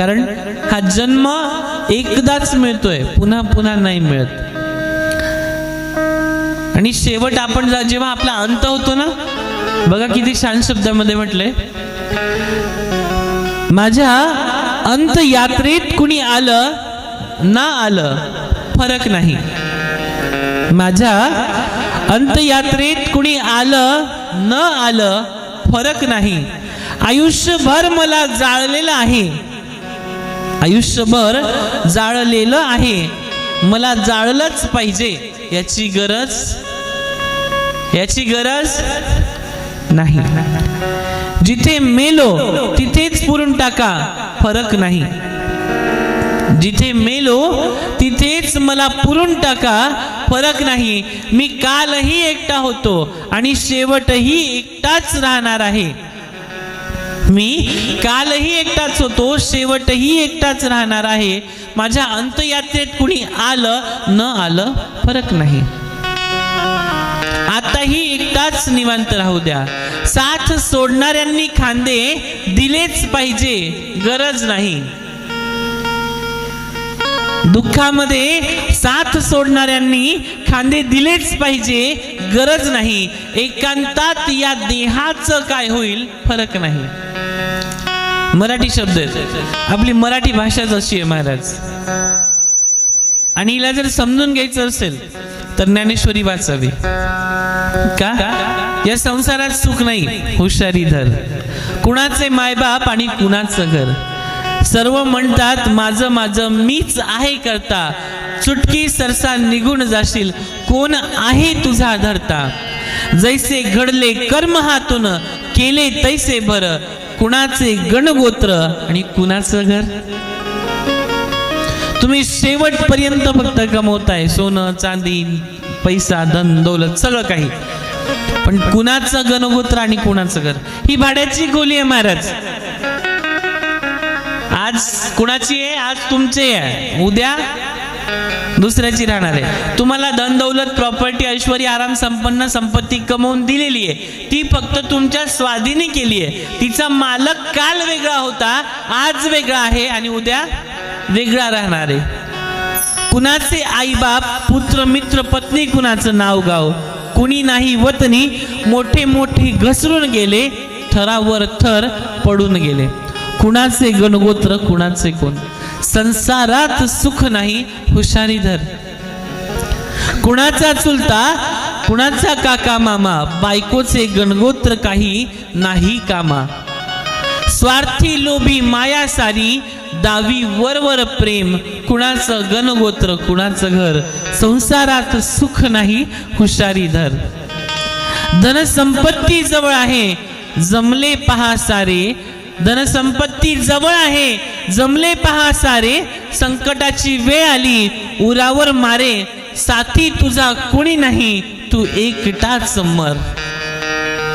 कारण हा जन्म एकदाच मिळतोय पुन्हा पुन्हा नाही मिळत. आणि शेवट आपण जा- जेव्हा आपला अंत होतो ना बघा किती छान शब्दामध्ये म्हटले माझ्या अंत यात्रेत कुणी आलं ना आलं फरक नाही. माझ्या अंतयात्रेत कुणी आलं न आलं फरक नाही. आयुष्यभर मला जाळलेलं आहे. आयुष्यभर जाळलेलं आहे. मला जाळलंच पाहिजे. याची गरज याची गरज नाही. जिथे मेलो तिथेच पुरून टाका. फरक नाही. जिथे मेलो तिथेच मला पुरून टाका. फरक नाही. मी कालही एकटा होतो आणि शेवटही एकटाच राहणार आहे. मी कालही एकटाच होतो शेवटही एकटाच राहणार आहे. माझ्या अंतयात्रेत कुणी आलं न आलं फरक नाही. आताही एकटाच निवांत राहू द्या. साथ सोडणाऱ्यांनी खांदे दिलेच पाहिजे गरज नाही. दुःखामध्ये साथ सोडणाऱ्यांनी खांदे दिलेच पाहिजे गरज नाही. एकांतात या देहाचं काय होईल फरक नाही. मराठी शब्द आहेत. आपली मराठी भाषाच अशी आहे महाराज. आणि हिला जर समजून घ्यायचं असेल तर ज्ञानेश्वरी वाचावी. का? या संसारात सुख नाही हुशारी धर. कुणाचे मायबाप आणि कुणाचं घर? सर्व म्हणतात माझं माझं मीच आहे करता. चुटकी सरसा निघून जाशील. कोण आहे तुझा धरता? जैसे घडले कर्म हातून केले तैसे भर. कुणाचे गणगोत्र आणि कुणाचं घर? तुम्ही शेवटपर्यंत फक्त कमवताय सोनं चांदी पैसा धन दौलत सगळं काही. पण कुणाचं गणगोत्र आणि कुणाचं घर? ही भाड्याची खोली आहे महाराज. आज कुणाची आहे? आज तुमची आहे. उद्या दुसऱ्याची राहणार आहे. तुम्हाला धन दौलत प्रॉपर्टी ऐश्वर आराम संपन्न संपत्ती कमवून दिलेली आहे. ती फक्त तुमच्या स्वाधीने केली आहे. तिचा मालक काल वेगळा होता आज वेगळा आहे आणि उद्या वेगळा राहणार आहे. कुणाचे आईबाप पुत्र मित्र पत्नी कुणाचं नाव गाव? कुणी नाही वतनी मोठे मोठे घसरून गेले थरावर थर पडून गेले. कुणाचे गणगोत्र कुणाचे कोण? संसारात सुख नाही हुशारी धर. कुणाचा चुलता कुणाचा काका मामा बायकोचे गणगोत्र काही नाही कामा. स्वार्थी लोभी माया सारी दावी वरवर प्रेम कुणाचं गणगोत्र कुणाचं घर. संसारात सुख नाही हुशारी धर. धनसंपत्ती जवळ आहे जमले पहा सारे. धनसंपत्ती जवळ आहे जमले पहा सारे संकटाची वेळ आली उरावर मारे साथी तुझा कोणी नाही तू एकटाच मर.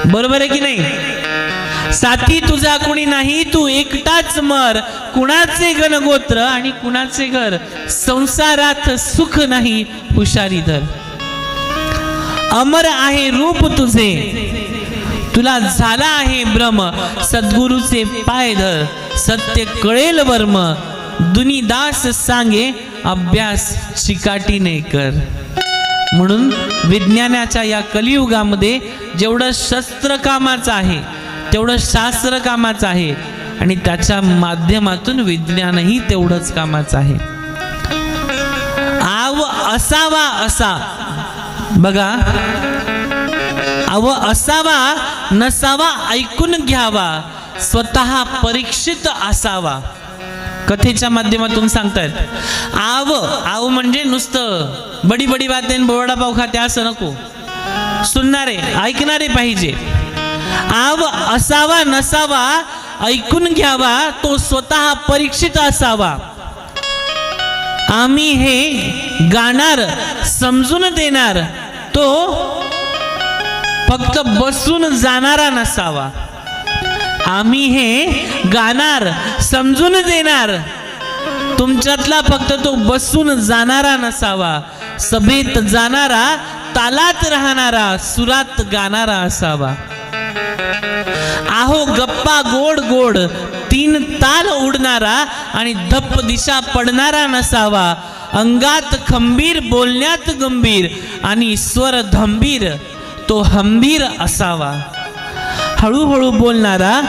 बरोबर आहे की नाही? साथी तुझा कुणी नाही तू एकटाच मर. कुणाचे गणगोत्र आणि कुणाचे घर? संसारात सुख नाही हुशारी धर. अमर आहे रूप तुझे. तुला झाला आहे ब्रह्म. सद्गुरूचे पाय धर. सत्य कळेल वर्म. दुनी दास सांगे अभ्यास चिकाटीने कर. म्हणून विज्ञानाच्या या कलियुगामध्ये जेवढं शस्त्र कामाचं आहे तेवढं शास्त्र कामाचं आहे आणि त्याच्या माध्यमातून विज्ञानही तेवढंच कामाचं आहे. आव असावा असा. बघा अव असावा नसावा ऐकून घ्यावा स्वतः परीक्षित असावा. कथेच्या माध्यमातून सांगतायत आव आव म्हणजे नुसतं बडी बडी बाते बोवडा पावखा खाते असं नको. सुनणारे ऐकणारे पाहिजे. आव असावा नसावा ऐकून घ्यावा तो स्वतः परीक्षित असावा. आम्ही हे गाणार समजून देणार तो फक्त बसून जाणारा नसावा. आम्ही हे गाणार समजून देणार. तुमच्यातला फक्त तो बसून जाणारा नसावा. सभेत जाणारा तालात राहणारा सुरात गाणारा असावा. आहो गप्पा गोड गोड. तीन ताल उडणारा आणि धप्प दिशा पडणारा नसावा. अंगात खंबीर बोलण्यात गंभीर आणि स्वर धंबीर. तो हंबीर असावा. हळूहळू बोलणारा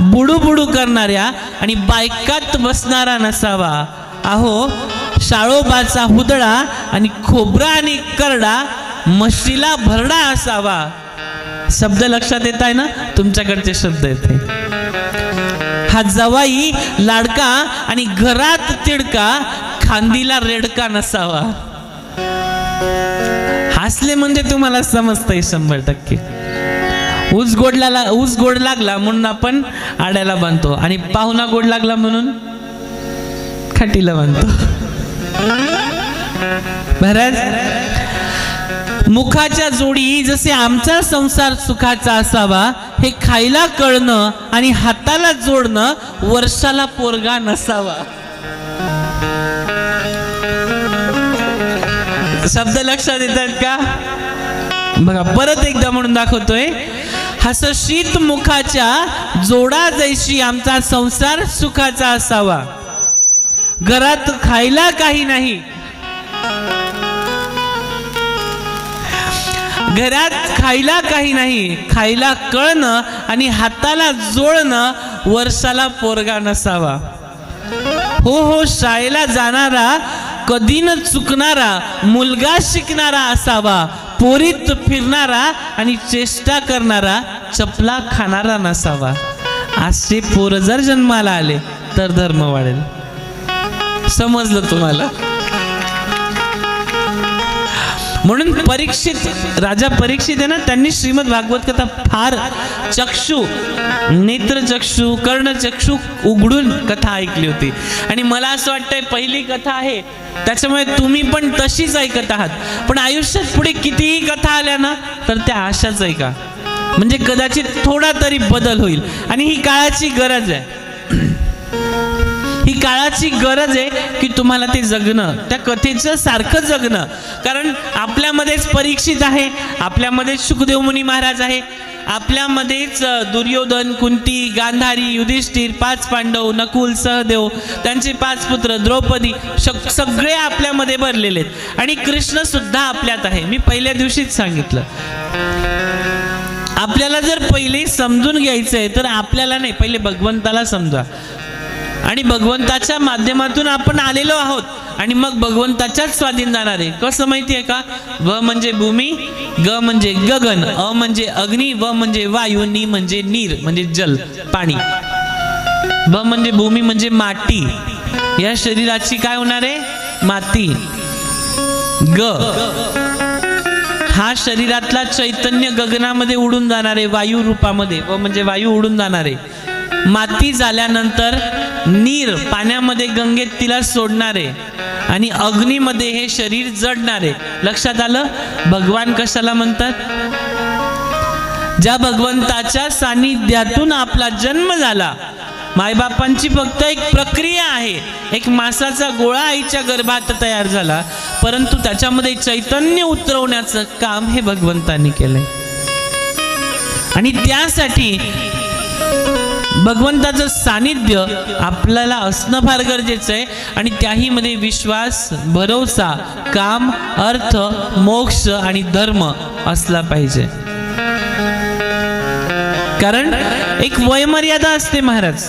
बुडूबुडू बुडू करणाऱ्या आणि बायकात बसणारा नसावा. अहो शाळोबाचा हुदडा आणि खोबरा आणि करडा म्हशीला भरडा असावा. शब्द लक्षात येत आहे ना? तुमच्याकडचे शब्द येते हा जवाई लाडका आणि घरात तिडका खांदीला रेडका नसावा. हसले म्हणजे तुम्हाला समजतंय शंभर टक्के. ऊस गोड लागला ऊस गोड लागला म्हणून आपण आड्याला बांधतो. आणि पाहुणा गोड लागला म्हणून खाटीला बांधतो. बरंच मुखाच्या जोडी जसे आमचा संसार सुखाचा असावा हे खायला कळणं आणि हाताला जोडणं वर्षाला पोरगा नसावा. शब्द लक्षात येतात का? बघा परत एकदा म्हणून दाखवतोय. हसशीत मुखाच्या जोडा जैशी आमचा संसार सुखाचा असावा. घरात खायला काही नाही. घरात खायला काही नाही. खायला कळणं आणि हाताला जोडणं वर्षाला पोरगा नसावा. हो हो शाळेला जाणारा कधी न चुकणारा मुलगा शिकणारा असावा पोरीत फिरणारा आणि चेष्टा करणारा चपला खाणारा नसावा. असे पोर जर जन्माला आले तर धर्म वाढेल. समजलं तुम्हाला? म्हणून परीक्षित राजा परीक्षित आहे ना त्यांनी श्रीमद भागवत कथा फार चक्षु नेत्र चक्षु कर्ण चक्षु उघडून कथा ऐकली होती. आणि मला असं वाटतंय पहिली कथा आहे त्याच्यामुळे तुम्ही पण तशीच ऐकत आहात. पण आयुष्यात पुढे कितीही कथा आल्या ना तर त्या आशाच ऐका म्हणजे कदाचित थोडा तरी बदल होईल. आणि ही काळाची गरज आहे. ही काळाची गरज आहे की तुम्हाला ते जगणं त्या कथेचं सारखं जगणं. कारण आपल्यामध्येच परीक्षित आहे आपल्यामध्येच सुखदेव मुनी महाराज आहे आपल्यामध्येच दुर्योधन कुंती गांधारी युधिष्ठिर पाच पांडव नकुल सहदेव त्यांचे पाच पुत्र द्रौपदी शक- सगळे आपल्यामध्ये भरलेले आहेत. आणि कृष्ण सुद्धा आपल्यात आहे. मी पहिल्या दिवशीच सांगितलं. आपल्याला जर पहिले समजून घ्यायचं आहे तर आपल्याला नाही पहिले भगवंताला समजा. आणि भगवंताच्या माध्यमातून आपण आलेलो आहोत. आणि मग भगवंताच्याच स्वाधीन जाणार आहे. कसं माहिती आहे का? व म्हणजे भूमी ग म्हणजे गगन अ म्हणजे अग्नी व म्हणजे वायू नी म्हणजे नीर म्हणजे जल पाणी. व म्हणजे भूमी म्हणजे माती. या शरीराची काय होणार आहे? माती. ग. हा शरीरातला चैतन्य गगनामध्ये उडून जाणार आहे वायू रूपामध्ये. व म्हणजे वायू उडून जाणार आहे. माती झाल्यानंतर नीर पाण्यामध्ये गंगेत तिला सोडणार आहे आणि अग्नीमध्ये हे शरीर जडणार. आहे लक्षात आलं? भगवान कशाला म्हणतात? ज्या भगवंताच्या सानिध्यातून आपला जन्म झाला. मायबापांची फक्त एक प्रक्रिया आहे. एक मासाचा गोळा आईच्या गर्भात तयार झाला. परंतु त्याच्यामध्ये चैतन्य उतरवण्याचं काम हे भगवंतांनी केलंय. आणि त्यासाठी भगवंताचं सानिध्य आपल्याला असणं फार गरजेचं आहे. आणि त्याही मध्ये विश्वास भरोसा काम अर्थ मोक्ष आणि धर्म असला पाहिजे. कारण एक वयमर्यादा असते महाराज.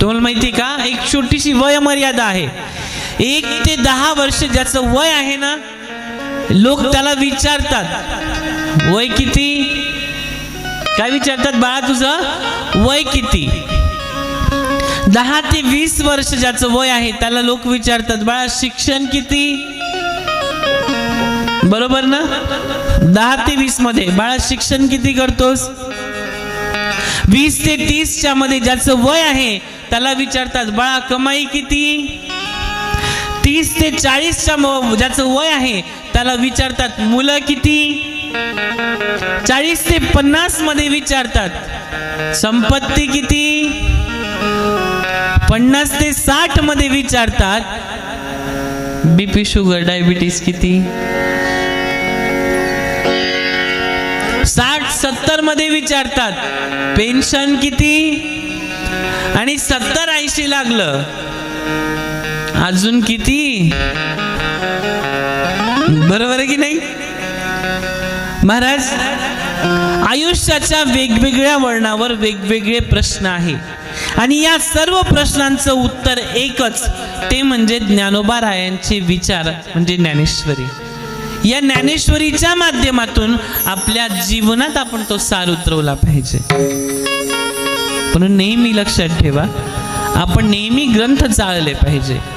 तुम्हाला माहिती का? एक छोटीशी वयमर्यादा आहे. एक ते दहा वर्ष ज्याचं वय आहे ना लोक त्याला विचारतात. वय किती? काय विचारतात बाळा तुझं? वय किती? दहा ते वीस वर्ष ज्याचं वय आहे त्याला लोक विचारतात बाळा शिक्षण किती? बरोबर ना? दहा ते वीसमध्ये बाळा शिक्षण किती करतोस? वीस ते तीसच्या मध्ये ज्याचं वय आहे त्याला विचारतात बाळा कमाई किती? तीस ते चाळीसच्या ज्याचं वय आहे त्याला विचारतात मुलं किती? चाळीस ते पन्नासमध्ये विचारतात संपत्ती किती? पन्नास ते साठमध्ये विचारतात बीपी शुगर डायबिटीस किती? साठ सत्तरमध्ये विचारतात पेन्शन किती? आणि सत्तर ऐंशी लागलं. अजून किती? बरोबर आहे की नाही? महाराज आयुष्याच्या वेगवेगळ्या वळणावर वेगवेगळे प्रश्न आहे. आणि या सर्व प्रश्नांचं उत्तर एकच ते म्हणजे ज्ञानोबा रायांचे विचार म्हणजे ज्ञानेश्वरी. या ज्ञानेश्वरीच्या माध्यमातून आपल्या जीवनात आपण तो सार उतरवला पाहिजे. म्हणून नेहमी लक्षात ठेवा आपण नेहमी ग्रंथ चाळले पाहिजे.